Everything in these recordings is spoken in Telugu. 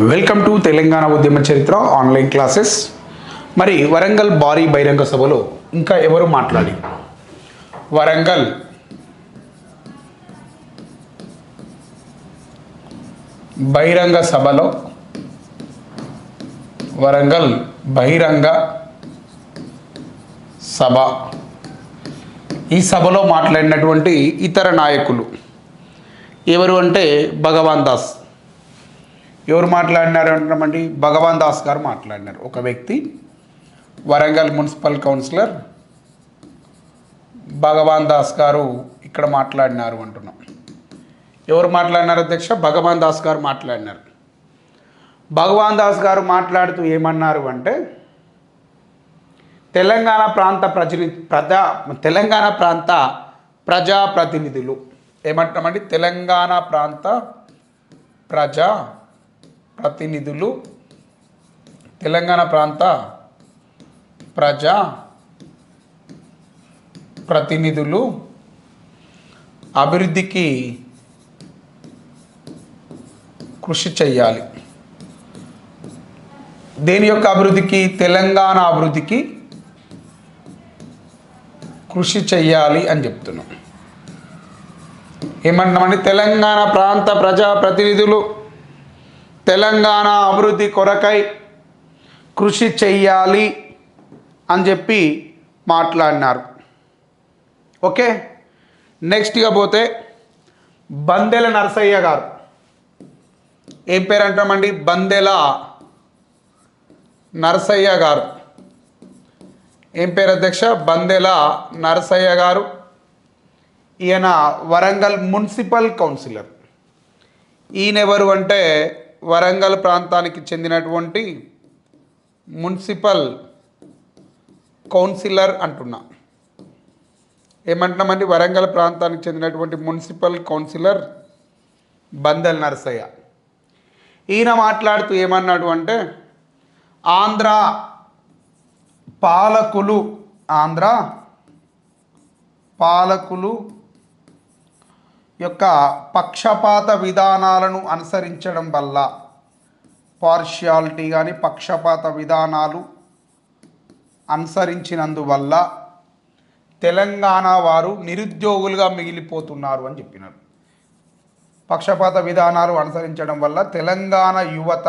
వెల్కమ్ టు తెలంగాణ ఉద్యమ చరిత్ర ఆన్లైన్ క్లాసెస్ మరి వరంగల్ భారీ బహిరంగ సభలో ఇంకా ఎవరు మాట్లాడి? వరంగల్. బహిరంగ సభలో వరంగల్ బహిరంగ సభ. ఈ సభలో మాట్లాడినటువంటి ఇతర నాయకులు ఎవరు అంటే భగవాన్ దాస్. ఎవరు మాట్లాడినారు అంటున్నామండి? భగవాన్ దాస్ గారు మాట్లాడినారు. ఒక వ్యక్తి వరంగల్ మున్సిపల్ కౌన్సిలర్ భగవాన్ దాస్ గారు ఇక్కడ మాట్లాడినారు అంటున్నాం. ఎవరు మాట్లాడినారు అధ్యక్ష? భగవాన్ దాస్ గారు మాట్లాడినారు. భగవాన్ దాస్ గారు మాట్లాడుతూ ఏమన్నారు అంటే తెలంగాణ ప్రాంత ప్రజని ప్రజా తెలంగాణ ప్రాంత ప్రజాప్రతినిధులు ఏమంటామండి తెలంగాణ ప్రాంత ప్రజా ప్రతినిధులు తెలంగాణ ప్రాంత ప్రజా ప్రతినిధులు అభివృద్ధికి కృషి చేయాలి దేని యొక్క అభివృద్ధికి? తెలంగాణ అభివృద్ధికి కృషి చెయ్యాలి అని చెప్తున్నాం. ఏమంటున్నామండి తెలంగాణ ప్రాంత ప్రజా ప్రతినిధులు తెలంగాణ అభివృద్ధి కొరకై కృషి చెయ్యాలి అని చెప్పి మాట్లాడినారు. ఓకే? నెక్స్ట్గా పోతే బందెల నరసయ్య గారు. ఏం పేరు అంటామండి? బందెల నరసయ్య గారు. ఏం పేరు అధ్యక్ష? బందెల నరసయ్య గారు. ఈయన వరంగల్ మున్సిపల్ కౌన్సిలర్. ఈయన ఎవరు అంటే వరంగల్ ప్రాంతానికి చెందినటువంటి మున్సిపల్ కౌన్సిలర్ అంటున్నా. ఏమంటున్నామండి? వరంగల్ ప్రాంతానికి చెందినటువంటి మున్సిపల్ కౌన్సిలర్ బందెల్ నరసయ్య. ఈయన మాట్లాడుతూ ఏమన్నాడు అంటే ఆంధ్ర పాలకులు ఆంధ్ర పాలకులు యొక్క పక్షపాత విధానాలను అనుసరించడం వల్ల పార్షియాలిటీ కానీ పక్షపాత విధానాలు అనుసరించినందువల్ల తెలంగాణ వారు నిరుద్యోగులుగా మిగిలిపోతున్నారు అని చెప్పినారు. పక్షపాత విధానాలు అనుసరించడం వల్ల తెలంగాణ యువత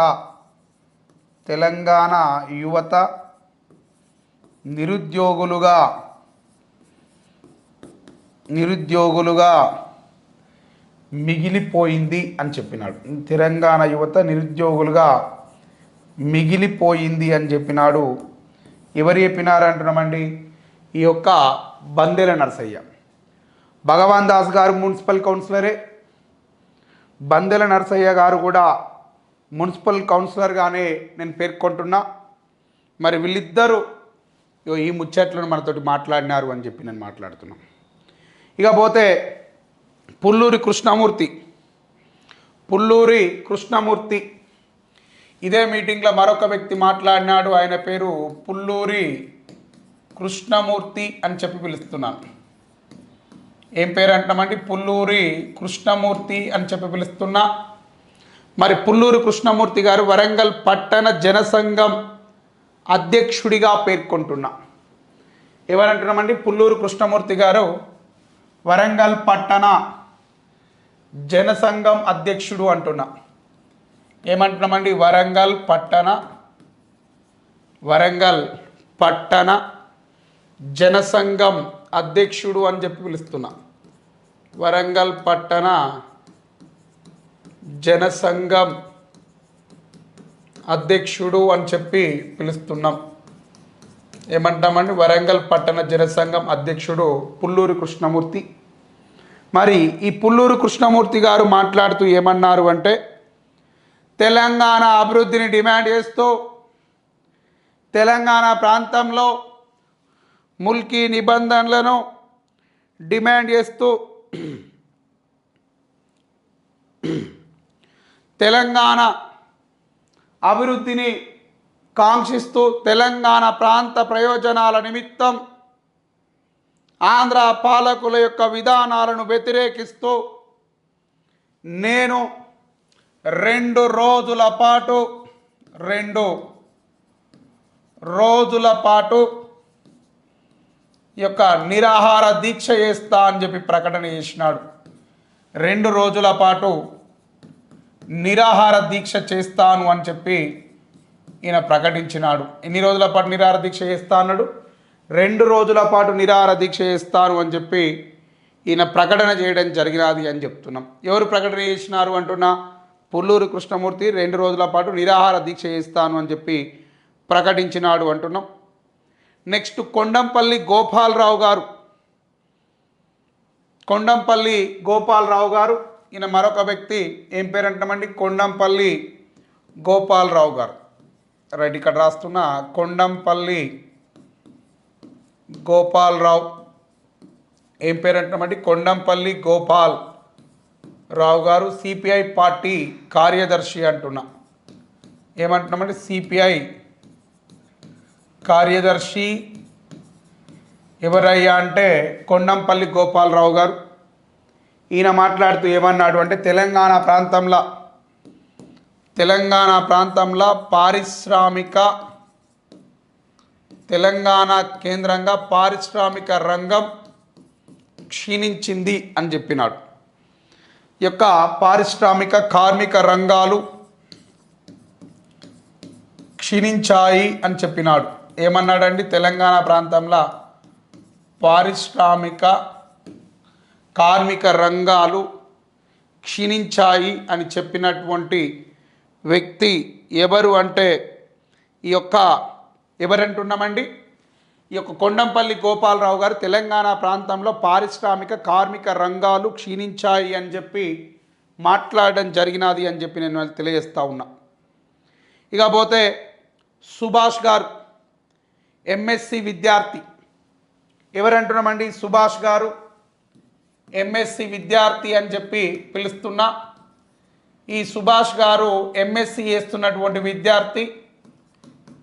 తెలంగాణ యువత నిరుద్యోగులుగా నిరుద్యోగులుగా మిగిలిపోయింది అని చెప్పినాడు. తెలంగాణ యువత నిరుద్యోగులుగా మిగిలిపోయింది అని చెప్పినాడు. ఎవరు చెప్పినారు అంటున్నామండి? ఈ యొక్క బందెల నరసయ్య. భగవాన్ దాస్ గారు మున్సిపల్ కౌన్సిలరే. బందెల నరసయ్య గారు కూడా మున్సిపల్ కౌన్సిలర్గానే నేను పేర్కొంటున్నా. మరి వీళ్ళిద్దరూ ఈ ముచ్చట్లను మనతోటి మాట్లాడినారు అని చెప్పి నేను మాట్లాడుతున్నాను ఇకపోతే పుల్లూరి కృష్ణమూర్తి. పుల్లూరి కృష్ణమూర్తి. ఇదే మీటింగ్లో మరొక వ్యక్తి మాట్లాడినాడు. ఆయన పేరు పుల్లూరి కృష్ణమూర్తి అని చెప్పి పిలుస్తున్నాను. ఏం పేరు అంటామండి పుల్లూరి కృష్ణమూర్తి అని చెప్పి పిలుస్తున్నా. మరి పుల్లూరి కృష్ణమూర్తి గారు వరంగల్ పట్టణ జనసంఘం అధ్యక్షుడిగా పేర్కొంటున్నా. ఎవరంటున్నామండి? పుల్లూరు కృష్ణమూర్తి గారు వరంగల్ పట్టణ జనసంఘం అధ్యక్షుడు అంటున్నా. ఏమంటున్నామండి? వరంగల్ పట్టణ వరంగల్ పట్టణ జనసంఘం అధ్యక్షుడు అని చెప్పి పిలుస్తున్నా. వరంగల్ పట్టణ జనసంఘం అధ్యక్షుడు అని చెప్పి పిలుస్తున్నాం. ఏమంటామండి? వరంగల్ పట్టణ జనసంఘం అధ్యక్షుడు పుల్లూరు కృష్ణమూర్తి. మరి ఈ పుల్లూరు కృష్ణమూర్తి గారు మాట్లాడుతూ ఏమన్నారు అంటే తెలంగాణ అభివృద్ధిని డిమాండ్ చేస్తూ తెలంగాణ ప్రాంతంలో ముల్కీ నిబంధనలను డిమాండ్ చేస్తూ తెలంగాణ అభివృద్ధిని కాంక్షిస్తూ తెలంగాణ ప్రాంత ప్రయోజనాల నిమిత్తం ఆంధ్ర పాలకుల యొక్క విధానాలను వ్యతిరేకిస్తూ నేను రెండు రోజుల పాటు రెండు రోజుల పాటు యొక్క నిరాహార దీక్ష చేస్తా అని చెప్పి ప్రకటన చేసినాడు. రెండు రోజుల పాటు నిరాహార దీక్ష చేస్తాను అని చెప్పి ఈయన ప్రకటించినాడు. ఎన్ని రోజుల పాటు నిరాహార దీక్ష చేస్తా అన్నాడు? రెండు రోజుల పాటు నిరాహార దీక్ష చేస్తాను అని చెప్పి ఈయన ప్రకటన చేయడం జరిగినది అని చెప్తున్నాం. ఎవరు ప్రకటన చేసినారు అంటున్నా? పుల్లూరు కృష్ణమూర్తి రెండు రోజుల పాటు నిరాహార దీక్ష చేస్తాను అని చెప్పి ప్రకటించినాడు అంటున్నాం. నెక్స్ట్ కొండంపల్లి గోపాలరావు గారు. కొండంపల్లి గోపాలరావు గారు. ఈయన మరొక వ్యక్తి ఏం పేరు అంటామండి కొండంపల్లి గోపాలరావు గారు. రైట్ ఇక్కడ రాస్తున్న కొండంపల్లి గోపాలరావు. ఏం పేరు అంటున్నామండి కొండంపల్లి గోపాల్ రావు గారు సిపిఐ పార్టీ కార్యదర్శి అంటున్నా. ఏమంటున్నామంటే సిపిఐ కార్యదర్శి ఎవరయ్యా అంటే కొండంపల్లి గోపాలరావు గారు. ఈయన మాట్లాడుతూ ఏమన్నాడు అంటే తెలంగాణ ప్రాంతంలో తెలంగాణ ప్రాంతంలో పారిశ్రామిక తెలంగాణ కేంద్రంగా పారిశ్రామిక రంగం క్షీణించింది అని చెప్పినాడు. యొక్క పారిశ్రామిక కార్మిక రంగాలు క్షీణించాయి అని చెప్పినాడు. ఏమన్నాడండి? తెలంగాణ ప్రాంతంలో పారిశ్రామిక కార్మిక రంగాలు క్షీణించాయి అని చెప్పినటువంటి వ్యక్తి ఎవరు అంటే ఈ యొక్క ఎవరంటున్నామండి? ఈ యొక్క కొండంపల్లి గోపాలరావు గారు తెలంగాణ ప్రాంతంలో పారిశ్రామిక కార్మిక రంగాలు క్షీణించాయి అని చెప్పి మాట్లాడడం జరిగినది అని చెప్పి నేను తెలియజేస్తా ఉన్నా. ఇకపోతే సుభాష్ గారు ఎంఎస్సి విద్యార్థి. ఎవరంటున్నామండి సుభాష్ గారు? ఎంఎస్సి విద్యార్థి అని చెప్పి పిలుస్తున్నా. ఈ సుభాష్ గారు ఎంఎస్సి చేస్తున్నటువంటి విద్యార్థి.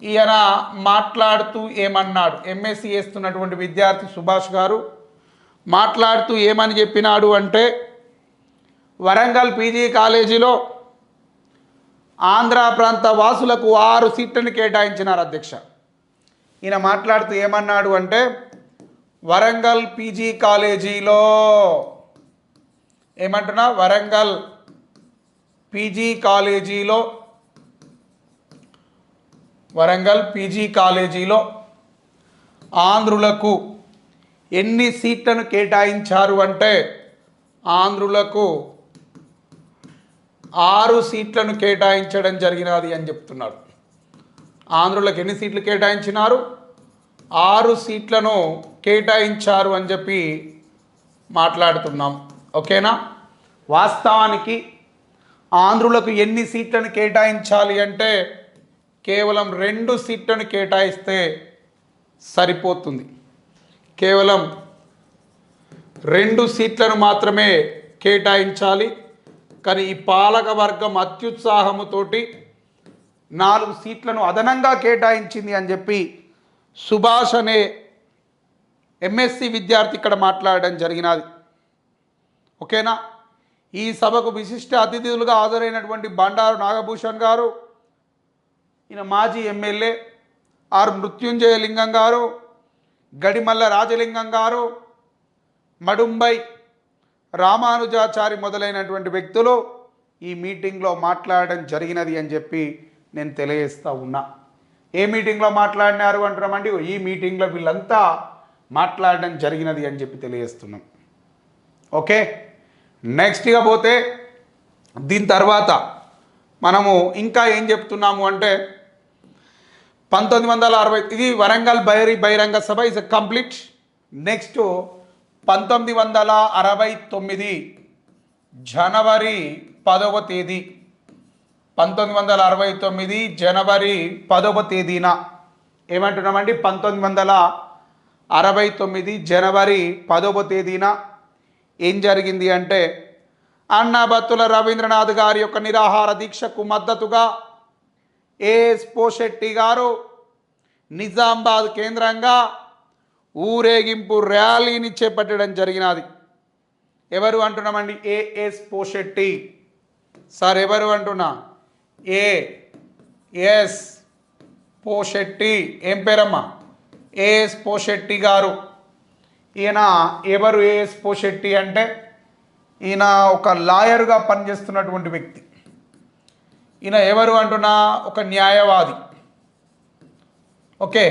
ఈయన మాట్లాడుతూ ఏమన్నాడు? ఎంఎస్సి చేస్తున్నటువంటి విద్యార్థి సుభాష్ గారు. మాట్లాడుతూ ఏమని చెప్పినాడు అంటే వరంగల్ పీజీ కాలేజీలో ఆంధ్ర ప్రాంత వాసులకు ఆరు సీట్లను కేటాయించినారు అధ్యక్ష. ఈయన మాట్లాడుతూ ఏమన్నాడు అంటే వరంగల్ పీజీ కాలేజీలో ఏమంటున్నా? వరంగల్ పీజీ కాలేజీలో వరంగల్ పీజీ కాలేజీలో ఆంధ్రులకు ఎన్ని సీట్లను కేటాయించారు అంటే ఆంధ్రులకు ఆరు సీట్లను కేటాయించడం జరిగినది అని చెప్తున్నారు. ఆంధ్రులకు ఎన్ని సీట్లు కేటాయించినారు? ఆరు సీట్లను కేటాయించారు అని చెప్పి మాట్లాడుతున్నాం. ఓకేనా? వాస్తవానికి ఆంధ్రులకు ఎన్ని సీట్లను కేటాయించాలి అంటే కేవలం రెండు సీట్లను కేటాయిస్తే సరిపోతుంది. కేవలం రెండు సీట్లను మాత్రమే కేటాయించాలి. కానీ ఈ పాలక వర్గం అత్యుత్సాహముతోటి నాలుగు సీట్లను అదనంగా కేటాయించింది అని చెప్పి సుభాష్ అనే ఎంఎస్సి విద్యార్థి ఇక్కడ మాట్లాడడం జరిగినది. ఓకేనా? ఈ సభకు విశిష్ట అతిథులుగా హాజరైనటువంటి బండారు నాగభూషణ్ గారు ఈయన మాజీ ఎమ్మెల్యే ఆర్ మృత్యుంజయ లింగం గారు గడిమల్ల రాజలింగం గారు మడుంబై రామానుజాచారి మొదలైనటువంటి వ్యక్తులు ఈ మీటింగ్లో మాట్లాడడం జరిగినది అని చెప్పి నేను తెలియజేస్తా ఉన్నా. ఏ మీటింగ్లో మాట్లాడినారు అంటున్నామండి ఈ మీటింగ్లో వీళ్ళంతా మాట్లాడడం జరిగినది అని చెప్పి తెలియజేస్తున్నాం. ఓకే? నెక్స్ట్గా పోతే దీని తర్వాత మనము ఇంకా ఏం చెప్తున్నాము అంటే పంతొమ్మిది వందల అరవై ఇది వరంగల్ బైరి బహిరంగ సభ ఇస్ కంప్లీట్ నెక్స్ట్ పంతొమ్మిది వందల అరవై తొమ్మిది జనవరి పదవ తేదీ. పంతొమ్మిది వందల అరవై తొమ్మిది జనవరి పదవ తేదీన. ఏమంటున్నామండి? పంతొమ్మిది వందల అరవై తొమ్మిది జనవరి పదవ తేదీన ఏం జరిగింది అంటే అన్నాబత్తుల రవీంద్రనాథ్ గారి యొక్క నిరాహార దీక్షకు మద్దతుగా ఏఎస్ పోషెట్టి గారు నిజామాబాద్ కేంద్రంగా ఊరేగింపు ర్యాలీని చేపట్టడం జరిగినది. ఎవరు అంటున్నామండి? ఏఎస్ పోషెట్టి సార్ ఎవరు అంటున్నా? ఏ ఎస్ పోషెట్టి ఏం పేరమ్మా? ఏఎస్ పోషెట్టి గారు. ఈయన ఎవరు ఏఎస్ పోషెట్టి అంటే ఈయన ఒక లాయర్గా పనిచేస్తున్నటువంటి వ్యక్తి. ఈయన ఎవరు అంటున్నా? ఒక న్యాయవాది. ఓకే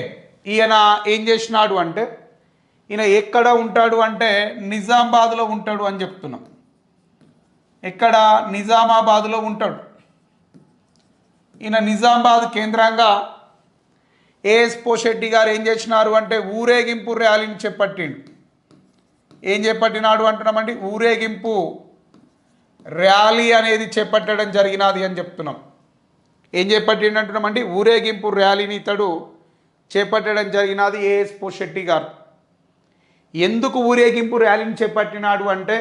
ఈయన ఏం చేసినాడు అంటే ఈయన ఎక్కడ ఉంటాడు అంటే నిజామాబాద్లో ఉంటాడు అని చెప్తున్నాం. ఎక్కడ? నిజామాబాద్లో ఉంటాడు. ఈయన నిజామాబాద్ కేంద్రంగా ఏఎస్ పోషెట్టి గారు ఏం చేసినారు అంటే ఊరేగింపు ర్యాలీని చేపట్టిండు. ఏం చేపట్టినాడు అంటున్నామండి? ఊరేగింపు. ర్యాలీ అనేది చేపట్టడం జరిగినది అని చెప్తున్నాం. ఏం చేపట్టిండు అంటున్నామండి? ఊరేగింపు ర్యాలీని ఇతడు చేపట్టడం జరిగినది ఏఎస్ పోషెట్టి గారు. ఎందుకు ఊరేగింపు ర్యాలీని చేపట్టినాడు అంటే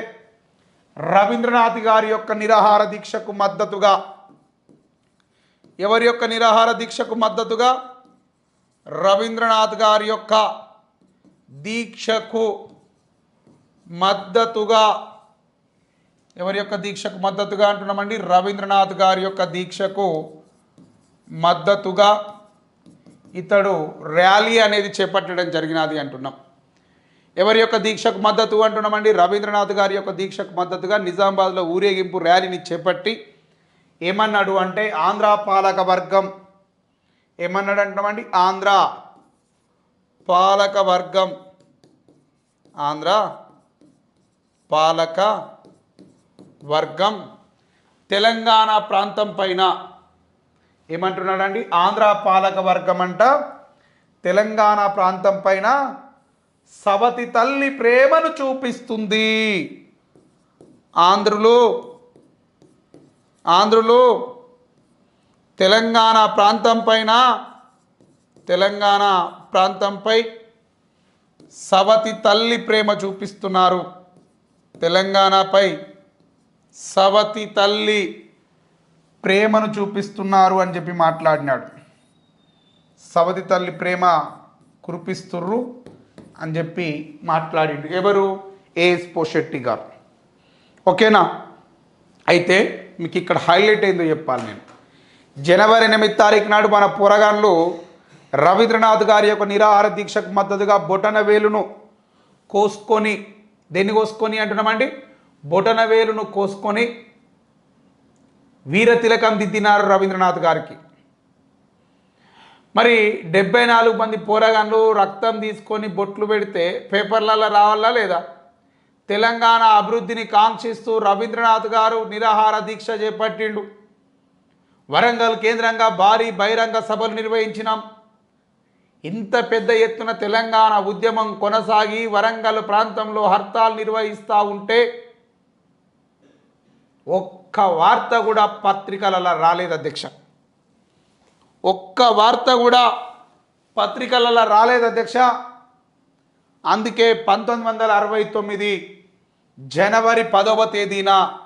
రవీంద్రనాథ్ గారి యొక్క నిరాహార దీక్షకు మద్దతుగా ఎవరి యొక్క నిరాహార దీక్షకు మద్దతుగా రవీంద్రనాథ్ గారి యొక్క దీక్షకు మద్దతుగా ఎవరి యొక్క దీక్షకు మద్దతుగా అంటున్నామండి? రవీంద్రనాథ్ గారి యొక్క దీక్షకు మద్దతుగా ఇతడు ర్యాలీ అనేది చేపట్టడం జరిగినది అంటున్నాం. ఎవరి యొక్క దీక్షకు మద్దతు అంటున్నామండి? రవీంద్రనాథ్ గారి యొక్క దీక్షకు మద్దతుగా నిజామాబాద్లో ఊరేగింపు ర్యాలీని చేపట్టి ఏమన్నాడు అంటే ఆంధ్ర పాలక వర్గం. ఏమన్నాడు అంటున్నామండి? ఆంధ్ర పాలక వర్గం. ఆంధ్ర పాలక వర్గం తెలంగాణ ప్రాంతం పైన ఏమంటున్నాడండి? ఆంధ్ర పాలక వర్గం అంట. తెలంగాణ ప్రాంతం పైన సవతి తల్లి ప్రేమను చూపిస్తుంది. ఆంధ్రులు ఆంధ్రులు తెలంగాణ ప్రాంతం పైన తెలంగాణ ప్రాంతంపై సవతి తల్లి ప్రేమ చూపిస్తున్నారు. తెలంగాణపై సవతి తల్లి ప్రేమను చూపిస్తున్నారు అని చెప్పి మాట్లాడినాడు. సవతి తల్లి ప్రేమ కురిపిస్తుర్రు అని చెప్పి మాట్లాడిండు. ఎవరు? ఏఎస్ పోషెట్టి గారు. ఓకేనా? అయితే మీకు ఇక్కడ హైలైట్ అయిందో చెప్పాలి నేను. జనవరి ఎనిమిది తారీఖు నాడు మన పోరగాన్లు రవీంద్రనాథ్ గారి యొక్క నిరాహార దీక్షకు మద్దతుగా బొటన వేలును కోసుకొని దేన్ని కోసుకొని అంటున్నామండి బొటన వేలును కోసుకొని వీరతిలకం దిద్దినారు రవీంద్రనాథ్ గారికి. మరి డెబ్బై నాలుగు మంది పోరగాన్లు రక్తం తీసుకొని బొట్లు పెడితే పేపర్లలో రావాలా లేదా? తెలంగాణ అభివృద్ధిని కాంక్షిస్తూ రవీంద్రనాథ్ గారు నిరాహార దీక్ష చేపట్టిండు. వరంగల్ కేంద్రంగా భారీ బహిరంగ సభలు నిర్వహించినాం. ఇంత పెద్ద ఎత్తున తెలంగాణ ఉద్యమం కొనసాగి వరంగల్ ప్రాంతంలో హర్తాల్ నిర్వహిస్తూ ఉంటే ఒక్క వార్త కూడా పత్రికలలో రాలేదు అధ్యక్ష. ఒక్క వార్త కూడా పత్రికలలో రాలేదు అధ్యక్ష. అందుకే పంతొమ్మిది వందల అరవై తొమ్మిది జనవరి పదవ తేదీన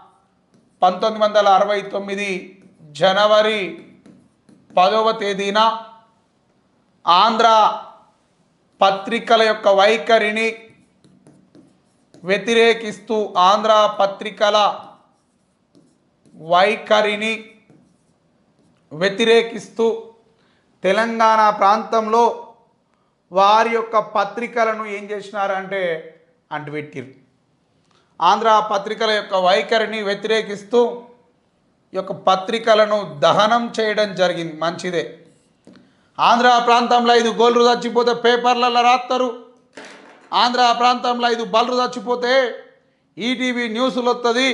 పంతొమ్మిది వందల అరవై తొమ్మిది జనవరి పదవ తేదీన ఆంధ్ర పత్రికల యొక్క వైఖరిని వ్యతిరేకిస్తూ ఆంధ్ర పత్రికల వైఖరిని వ్యతిరేకిస్తూ తెలంగాణ ప్రాంతంలో వారి యొక్క పత్రికలను ఏం చేసినారంటే అంటుపెట్టిరు ఆంధ్ర పత్రికల యొక్క వైఖరిని వ్యతిరేకిస్తూ ఈ యొక్క పత్రికలను దహనం చేయడం జరిగింది. మంచిదే. ఆంధ్ర ప్రాంతంలో ఐదు గోల్రు చచ్చిపోతే పేపర్లలో రాస్తారు ఆంధ్ర ప్రాంతంలో ఐదు బల్లు చచ్చిపోతే ఈటీవీ న్యూస్లు వస్తుంది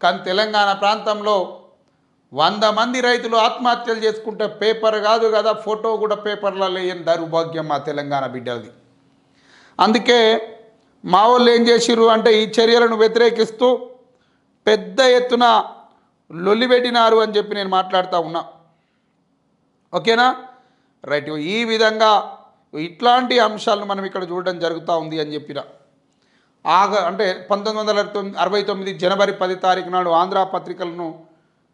కానీ తెలంగాణ ప్రాంతంలో వంద మంది రైతులు ఆత్మహత్యలు చేసుకుంటే పేపర్ కాదు కదా ఫోటో కూడా పేపర్లో లేని దౌర్భాగ్యం మా తెలంగాణ బిడ్డలది. అందుకే మా వాళ్ళు ఏం చేసిర్రు అంటే ఈ చర్యలను వ్యతిరేకిస్తూ పెద్ద ఎత్తున లొల్లిపెట్టినారు అని చెప్పి నేను మాట్లాడుతూ ఉన్నా. ఓకేనా? రైట్ ఈ విధంగా ఇట్లాంటి అంశాలను మనం ఇక్కడ చూడడం జరుగుతూ ఉంది అని చెప్పిన. ఆగ అంటే పంతొమ్మిది వందల అరవై తొమ్మిది జనవరి పది తారీఖు నాడు ఆంధ్ర పత్రికలను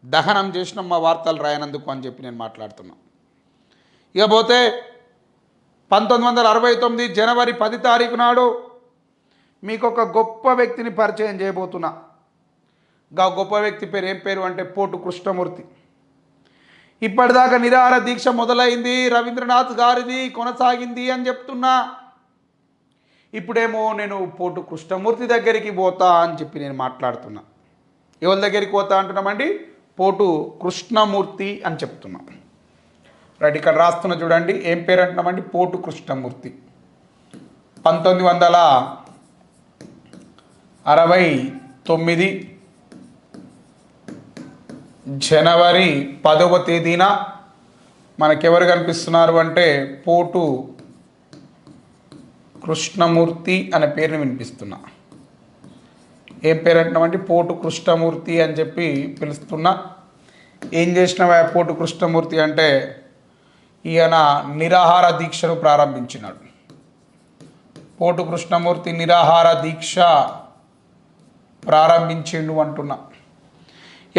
దహనం చేసిన మా వార్తలు రాయనందుకు అని చెప్పి నేను మాట్లాడుతున్నా. ఇకపోతే పంతొమ్మిది వందల అరవై తొమ్మిది జనవరి పది తారీఖు నాడు మీకు ఒక గొప్ప వ్యక్తిని పరిచయం చేయబోతున్నా. గా గొప్ప వ్యక్తి పేరు ఏం పేరు అంటే పోటు కృష్ణమూర్తి. ఇప్పటిదాకా నిరాహార దీక్ష మొదలైంది. రవీంద్రనాథ్ గారిది కొనసాగింది అని చెప్తున్నా. ఇప్పుడేమో నేను పోటు కృష్ణమూర్తి దగ్గరికి పోతా అని చెప్పి నేను మాట్లాడుతున్నా. ఎవరి దగ్గరికి పోతా అంటున్నామండి? పోటు కృష్ణమూర్తి అని చెప్తున్నా. రైట్ ఇక్కడ రాస్తున్న చూడండి. ఏం పేరు అంటున్నామండి? పోటు కృష్ణమూర్తి. పంతొమ్మిది వందల అరవై తొమ్మిది జనవరి పదవ తేదీన మనకెవరు కనిపిస్తున్నారు అంటే పోటు కృష్ణమూర్తి అనే పేరుని వినిపిస్తున్నా. ఏం పేరు అంటున్నామంటే పోటు కృష్ణమూర్తి అని చెప్పి పిలుస్తున్నా. ఏం చేసినవా పోటు కృష్ణమూర్తి అంటే ఈయన నిరాహార దీక్షను ప్రారంభించినాడు. పోటు కృష్ణమూర్తి నిరాహార దీక్ష ప్రారంభించిండు అంటున్నా.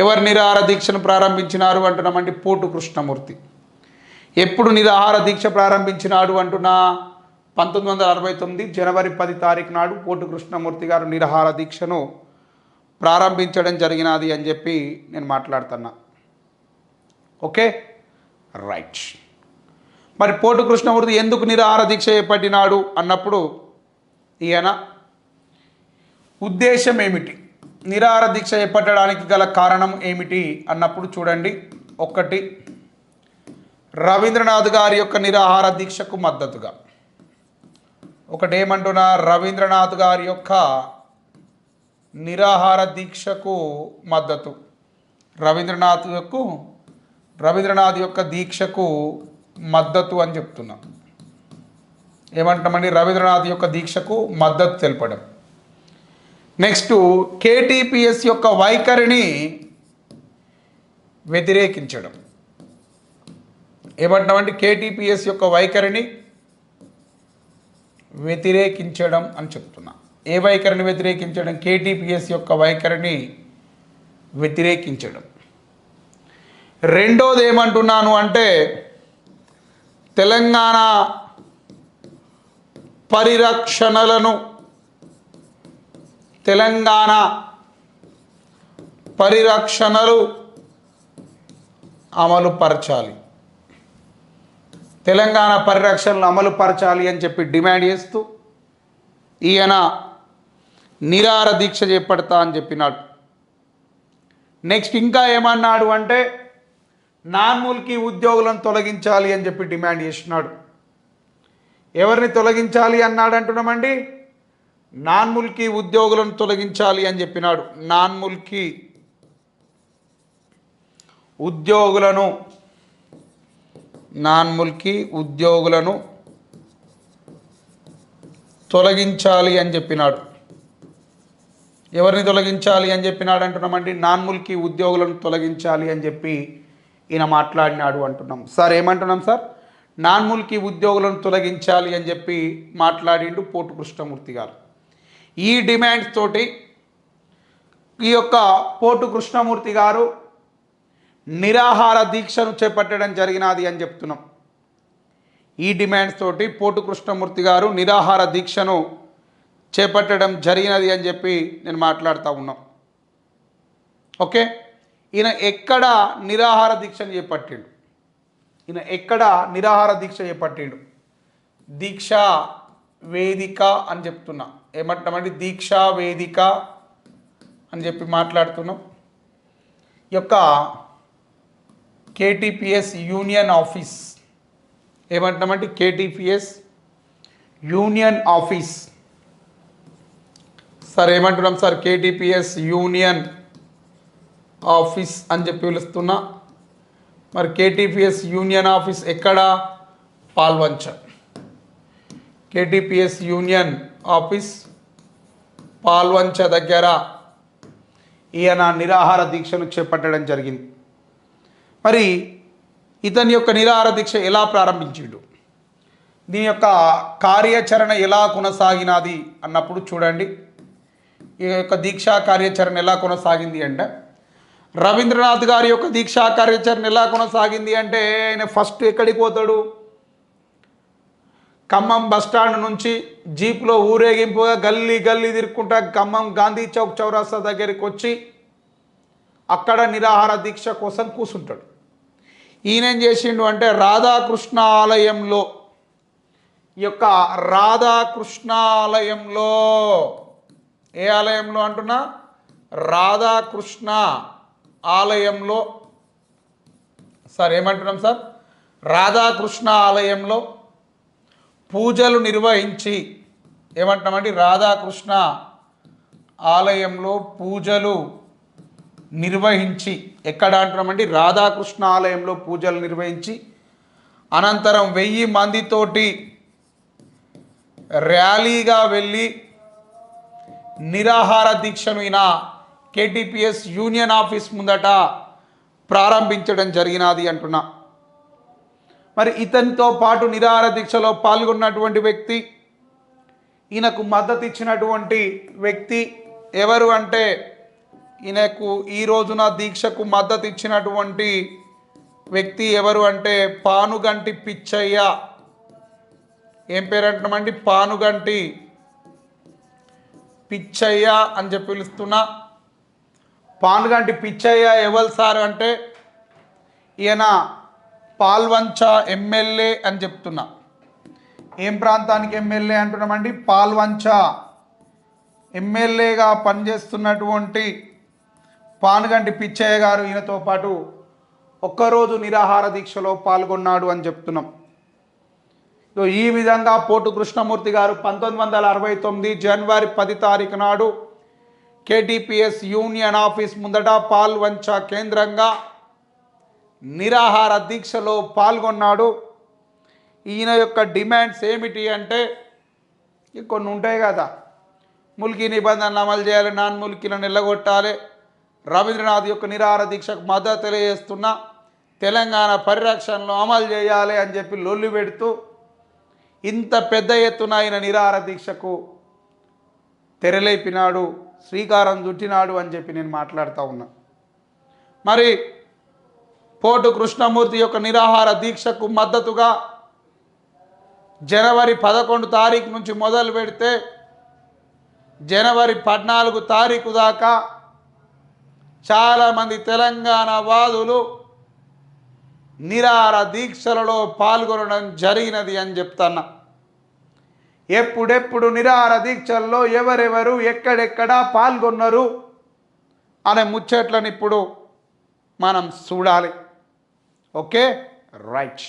ఎవరు నిరాహార దీక్షను ప్రారంభించినారు అంటున్నామండి పోటు కృష్ణమూర్తి. ఎప్పుడు నిరాహార దీక్ష ప్రారంభించినాడు అంటున్నా? పంతొమ్మిది వందల అరవై తొమ్మిది జనవరి పది తారీఖు నాడు పోటు కృష్ణమూర్తి గారు నిరాహార దీక్షను ప్రారంభించడం జరిగినది అని చెప్పి నేను మాట్లాడుతున్నా. ఓకే? రైట్. మరి పోటు కృష్ణమూర్తి ఎందుకు నిరాహార దీక్ష చేపట్టినాడు అన్నప్పుడు ఈయన ఉద్దేశం ఏమిటి? నిరాహార దీక్ష చేపట్టడానికి గల కారణం ఏమిటి అన్నప్పుడు చూడండి. ఒకటి రవీంద్రనాథ్ గారి యొక్క నిరాహార దీక్షకు మద్దతుగా. ఒకటి ఏమంటున్నా రవీంద్రనాథ్ గారి యొక్క నిరాహార దీక్షకు మద్దతు. రవీంద్రనాథ్ యొక్క రవీంద్రనాథ్ యొక్క దీక్షకు మద్దతు అని చెప్తున్నాం. ఏమంటామండి? రవీంద్రనాథ్ యొక్క దీక్షకు మద్దతు తెలపడం. నెక్స్ట్ కేటీపీఎస్ యొక్క వైఖరిని వ్యతిరేకించడం. ఏమంటామంటే కేటీపీఎస్ యొక్క వైఖరిని వ్యతిరేకించడం అని చెప్తున్నా. ఏ వైఖరిని వ్యతిరేకించడం? కేటీపీఎస్ యొక్క వైఖరిని వ్యతిరేకించడం. రెండోది ఏమంటున్నాను అంటే తెలంగాణ పరిరక్షణలను తెలంగాణ పరిరక్షణలు అమలు పరచాలి. తెలంగాణ పరిరక్షణలు అమలు పరచాలి అని చెప్పి డిమాండ్ చేస్తూ ఈయన నిరార దీక్ష చేపడతా అని చెప్పినాడు. నెక్స్ట్ ఇంకా ఏమన్నాడు అంటే నాన్ముల్కి ఉద్యోగులను తొలగించాలి అని చెప్పి డిమాండ్ చేసినాడు. ఎవరిని తొలగించాలి అన్నాడు అంటున్నామండి? నాన్ ముల్కీ ఉద్యోగులను తొలగించాలి అని చెప్పినాడు. నాన్ ముల్కీ ఉద్యోగులను నాన్ ముల్కీ ఉద్యోగులను తొలగించాలి అని చెప్పినాడు. ఎవరిని తొలగించాలి అని చెప్పినాడు అంటున్నామండి? నాన్ ముల్కీ ఉద్యోగులను తొలగించాలి అని చెప్పి ఈయన మాట్లాడినాడు అంటున్నాం. సార్ ఏమంటున్నాం సార్? నాన్ ముల్కీ ఉద్యోగులను తొలగించాలి అని చెప్పి మాట్లాడిండు పోటు కృష్ణమూర్తి గారు. ఈ డిమాండ్స్ తోటి ఈ యొక్క పోటు కృష్ణమూర్తి గారు నిరాహార దీక్షను చేపట్టడం జరిగినది అని చెప్తున్నాం. ఈ డిమాండ్స్ తోటి పోటు కృష్ణమూర్తి గారు నిరాహార దీక్షను చేపట్టడం జరిగినది అని చెప్పి నేను మాట్లాడుతూ ఉన్నాం. ఓకే? ఈయన ఎక్కడ నిరాహార దీక్షను చేపట్టిండు? ఈయన ఎక్కడ నిరాహార దీక్ష చేపట్టిండు? దీక్ష వేదిక అని చెప్తున్నా. ఏమంటామంటే దీక్షా వేదిక అని చెప్పి మాట్లాడుతున్నాం. ఈ యొక్క కేటీపీఎస్ యూనియన్ ఆఫీస్ ఏమంటామంటే కేటీపీఎస్ యూనియన్ ఆఫీస్. సార్ ఏమంటున్నాం సార్ కేటీపీఎస్ యూనియన్ ఆఫీస్ అని చెప్పి పిలుస్తున్నా. మరి కేటీపీఎస్ యూనియన్ ఆఫీస్ ఎక్కడ? Palvancha. KTPS union office Palvancha దగ్గర ఈయన నిరాహార దీక్షను చేపట్టడం జరిగింది. మరి ఇతని యొక్క నిరాహార దీక్ష ఎలా ప్రారంభించాడు? దీని యొక్క కార్యాచరణ ఎలా కొనసాగినది అన్నప్పుడు చూడండి. ఈ యొక్క దీక్షా కార్యాచరణ ఎలా కొనసాగింది అంటే రవీంద్రనాథ్ గారి యొక్క దీక్షా కార్యాచరణ ఎలా కొనసాగింది అంటే ఆయన ఫస్ట్ ఎక్కడికి పోతాడు? ఖమ్మం బస్టాండ్ నుంచి జీప్లో ఊరేగింపుగా గల్లీ గల్లీ తిరుక్కుంటా ఖమ్మం గాంధీ చౌక్ చౌరాస్తా దగ్గరికి వచ్చి అక్కడ నిరాహార దీక్ష కోసం కూర్చుంటాడు ఈయనేం చేసిండు అంటే రాధాకృష్ణ ఆలయంలో ఈ యొక్క రాధాకృష్ణ ఆలయంలో ఏ ఆలయంలో అంటున్నా? రాధాకృష్ణ ఆలయంలో సార్ ఏమంటున్నాం సార్? రాధాకృష్ణ ఆలయంలో పూజలు నిర్వహించి ఏమంటున్నామండి రాధాకృష్ణ ఆలయంలో పూజలు నిర్వహించి ఎక్కడ అంటున్నామంటే రాధాకృష్ణ ఆలయంలో పూజలు నిర్వహించి అనంతరం వెయ్యి మందితోటి ర్యాలీగా వెళ్ళి నిరాహార దీక్షను ఈయన కేటీపీఎస్ యూనియన్ ఆఫీస్ ముందట ప్రారంభించడం జరిగినది అంటున్నా. మరి ఇతనితో పాటు నిరాహార దీక్షలో పాల్గొన్నటువంటి వ్యక్తి ఈయనకు మద్దతు ఇచ్చినటువంటి వ్యక్తి ఎవరు అంటే ఈయనకు ఈ రోజున దీక్షకు మద్దతు ఇచ్చినటువంటి వ్యక్తి ఎవరు అంటే పానుగంటి పిచ్చయ్య. ఏం పేరు అంటున్నామండి పానుగంటి పిచ్చయ్య అని చెప్పి పిలుస్తున్నా. పానుగంటి పిచ్చయ్య ఎవరు సార్ అంటే ఈయన పాల్వంచ ఎమ్మెల్యే అని చెప్తున్నా. ఏం ప్రాంతానికి ఎమ్మెల్యే అంటున్నామండి? పాల్వంచ ఎమ్మెల్యేగా పనిచేస్తున్నటువంటి పానుగంటి పిచ్చయ్య గారు ఈయనతో పాటు ఒక్కరోజు నిరాహార దీక్షలో పాల్గొన్నాడు అని చెప్తున్నాం. సో ఈ విధంగా పోటు కృష్ణమూర్తి గారు పంతొమ్మిది వందల అరవై తొమ్మిది జనవరి పది తారీఖు నాడు కేటీపీఎస్ యూనియన్ ఆఫీస్ ముందట పాల్వంచ కేంద్రంగా నిరాహార దీక్షలో పాల్గొన్నాడు. ఈయన యొక్క డిమాండ్స్ ఏమిటి అంటే కొన్ని ఉంటాయి కదా. ముల్కీ నిబంధనలు అమలు చేయాలి నాన్ ముల్కీలను నిల్లగొట్టాలి రవీంద్రనాథ్ యొక్క నిరాహార దీక్షకు మద్దతు తెలియజేస్తున్న తెలంగాణ పరిరక్షణలో అమలు చేయాలి అని చెప్పి లొల్లు పెడుతూ ఇంత పెద్ద ఎత్తున ఆయన నిరాహార దీక్షకు తెరలేపినాడు శ్రీకారం చుట్టినాడు అని చెప్పి నేను మాట్లాడుతూ ఉన్నా. మరి పోటు కృష్ణమూర్తి యొక్క నిరాహార దీక్షకు మద్దతుగా జనవరి పదకొండు తారీఖు నుంచి మొదలు పెడితే జనవరి పద్నాలుగు తారీఖు దాకా చాలామంది తెలంగాణ వాదులు నిరాహార దీక్షలలో పాల్గొనడం జరిగినది అని చెప్తున్నా. ఎప్పుడెప్పుడు నిరాహార దీక్షల్లో ఎవరెవరు ఎక్కడెక్కడ పాల్గొన్నారు అనే ముచ్చట్లను ఇప్పుడు మనం చూడాలి. Okay right